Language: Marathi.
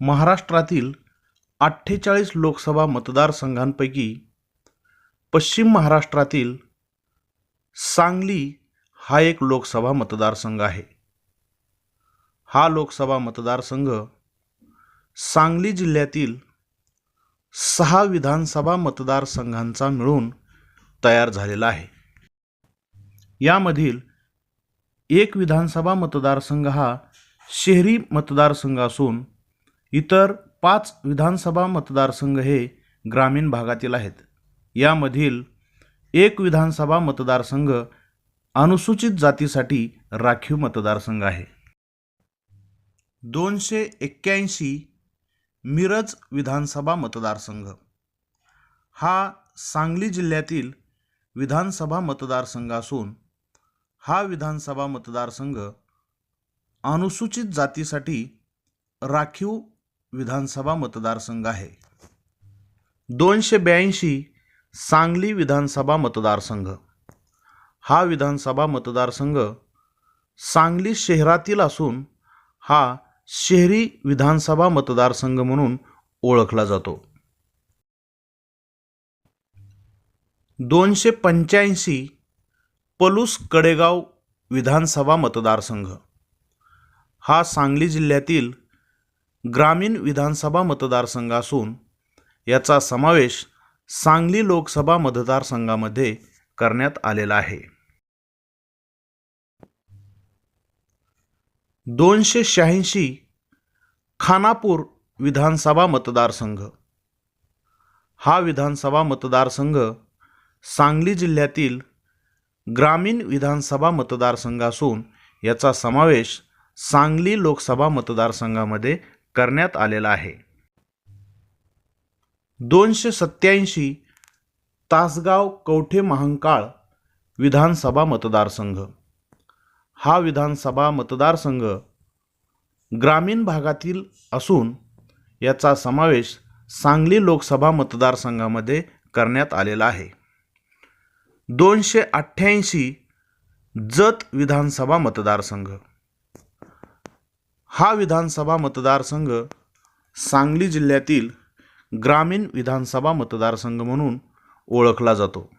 महाराष्ट्रातील अठ्ठेचाळीस लोकसभा मतदारसंघांपैकी पश्चिम महाराष्ट्रातील सांगली हा एक लोकसभा मतदारसंघ आहे. हा लोकसभा मतदारसंघ सांगली जिल्ह्यातील सहा विधानसभा मतदारसंघांचा मिळून तयार झालेला आहे. यामधील एक विधानसभा मतदारसंघ हा शहरी मतदारसंघ असून इतर पाच विधानसभा मतदारसंघ हे ग्रामीण भागातील आहेत. यामधील एक विधानसभा मतदारसंघ अनुसूचित जातीसाठी राखीव मतदारसंघ आहे. दोनशे एक्क्याऐंशी मिरज विधानसभा मतदारसंघ. हा सांगली जिल्ह्यातील विधानसभा मतदारसंघ असून हा विधानसभा मतदारसंघ अनुसूचित जातीसाठी राखीव विधानसभा मतदारसंघ आहे. दोनशे ब्याऐंशी सांगली विधानसभा मतदारसंघ. हा विधानसभा मतदारसंघ सांगली शहरातील असून हा शहरी विधानसभा मतदारसंघ म्हणून ओळखला जातो. दोनशे पंच्याऐंशी पलूस कडेगाव विधानसभा मतदारसंघ. हा सांगली जिल्ह्यातील ग्रामीण विधानसभा मतदारसंघ असून याचा समावेश सांगली लोकसभा मतदारसंघामध्ये करण्यात आलेला आहे. दोनशे शहाऐंशी खानापूर विधानसभा मतदारसंघ. हा विधानसभा मतदारसंघ सांगली जिल्ह्यातील ग्रामीण विधानसभा मतदारसंघ असून याचा समावेश सांगली लोकसभा मतदारसंघामध्ये करण्यात आलेला आहे. दोनशे सत्याऐंशी तासगाव कवठे महांकाळ विधानसभा मतदारसंघ. हा विधानसभा मतदारसंघ ग्रामीण भागातील असून याचा समावेश सांगली लोकसभा मतदारसंघामध्ये करण्यात आलेला आहे. दोनशे अठ्ठ्याऐंशी जत विधानसभा मतदारसंघ. हा विधानसभा मतदारसंघ सांगली जिल्ह्यातील ग्रामीण विधानसभा मतदारसंघ म्हणून ओळखला जातो.